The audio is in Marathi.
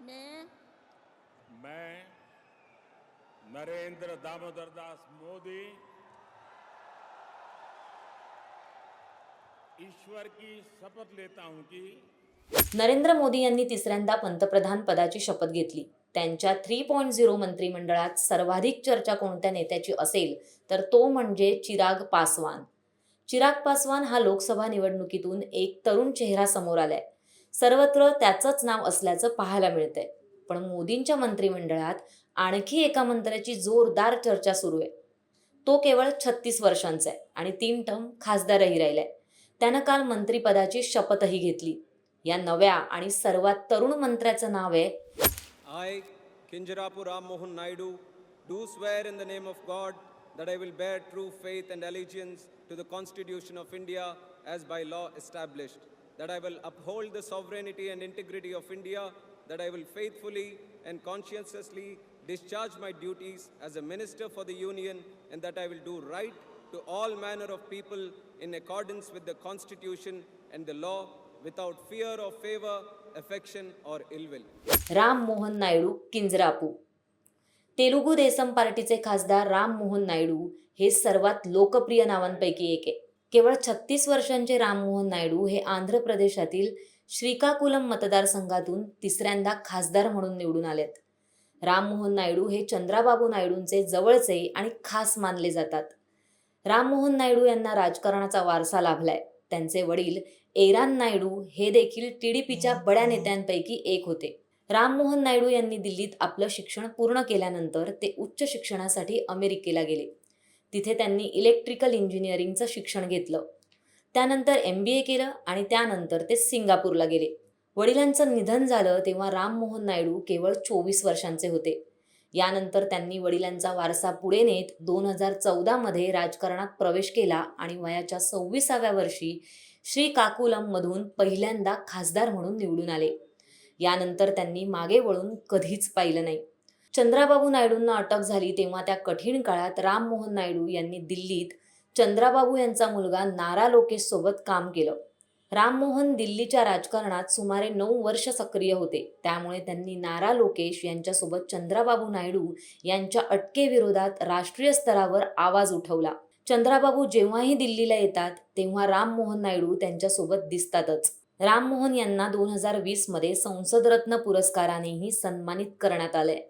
मैं मैं नरेंद्र दामोदर दास मोदी ईश्वर की शपथ लेता हूं कि नरेंद्र मोदी यांनी तिसऱ्यांदा पंतप्रधान पदाची शपथ घेतली. त्यांच्या थ्री पॉईंट झिरो मंत्रिमंडळात सर्वाधिक चर्चा कोणत्या नेत्याची असेल तर तो म्हणजे चिराग पासवान. चिराग पासवान हा लोकसभा निवडणुकीतून एक तरुण चेहरा समोर आलाय. सर्वत्र त्याचंच नाव असल्याचं पाहायला मिळतंय. पण मोदींच्या मंत्रिमंडळात आणखी एका मंत्र्याची जोरदार चर्चा सुरू आहे. तो केवळ छत्तीस वर्षांचा आहे आणि तीन टर्म खासदारही राहिलाय. त्यानं काल मंत्रिपदाची शपथही घेतली. या नव्या आणि सर्वात तरुण मंत्र्याचं नाव आहे I Kinjarapu Ram Mohan Naidu do swear in the name of God that I will bear true faith and allegiance to the Constitution of India as by law established, that I will uphold the sovereignty and integrity of India, that I will faithfully and conscientiously discharge my duties as a minister for the Union, and that I will do right to all manner of people in accordance with the Constitution and the law without fear or favor, affection or ill will. Ram Mohan Naidu Kinjarapu Telugu Desam पार्टीचे खासदार राम मोहन नायडू हे सर्वात लोकप्रिय नावांपैकी एक आहे केवळ छत्तीस वर्षांचे राममोहन नायडू हे आंध्र प्रदेशातील श्रीकाकुलम मतदारसंघातून तिसऱ्यांदा खासदार म्हणून निवडून आलेत. राममोहन नायडू हे चंद्राबाबू नायडूंचे जवळचे आणि खास मानले जातात. राममोहन नायडू यांना राजकारणाचा वारसा लाभलाय. त्यांचे वडील एरान नायडू हे देखील टी डी पीच्या बड्या नेत्यांपैकी एक होते. राममोहन नायडू यांनी दिल्लीत आपलं शिक्षण पूर्ण केल्यानंतर ते उच्च शिक्षणासाठी अमेरिकेला गेले. तिथे त्यांनी इलेक्ट्रिकल इंजिनिअरिंगचं शिक्षण घेतलं. त्यानंतर एम बी ए केलं आणि त्यानंतर ते सिंगापूरला गेले. वडिलांचं निधन झालं तेव्हा राममोहन नायडू केवळ चोवीस वर्षांचे होते. यानंतर त्यांनी वडिलांचा वारसा पुढे नेत दोन हजार चौदामध्ये राजकारणात प्रवेश केला आणि वयाच्या सव्वीसाव्या वर्षी श्रीकाकुलममधून पहिल्यांदा खासदार म्हणून निवडून आले. यानंतर त्यांनी मागे वळून कधीच पाहिलं नाही. चंद्राबाबू नायडूंना अटक झाली तेव्हा त्या कठीण काळात राममोहन नायडू यांनी दिल्लीत चंद्राबाबू यांचा मुलगा नारा लोकेश सोबत काम केलं. राममोहन दिल्लीच्या राजकारणात सुमारे नऊ वर्ष सक्रिय होते. त्यामुळे त्यांनी नारा लोकेश यांच्यासोबत चंद्राबाबू नायडू यांच्या अटकेविरोधात राष्ट्रीय स्तरावर आवाज उठवला. चंद्राबाबू जेव्हाही दिल्लीला येतात तेव्हा राममोहन नायडू त्यांच्यासोबत दिसतातच. राममोहन यांना दोन हजार वीसमध्ये संसदरत्न पुरस्कारानेही सन्मानित करण्यात आलंय.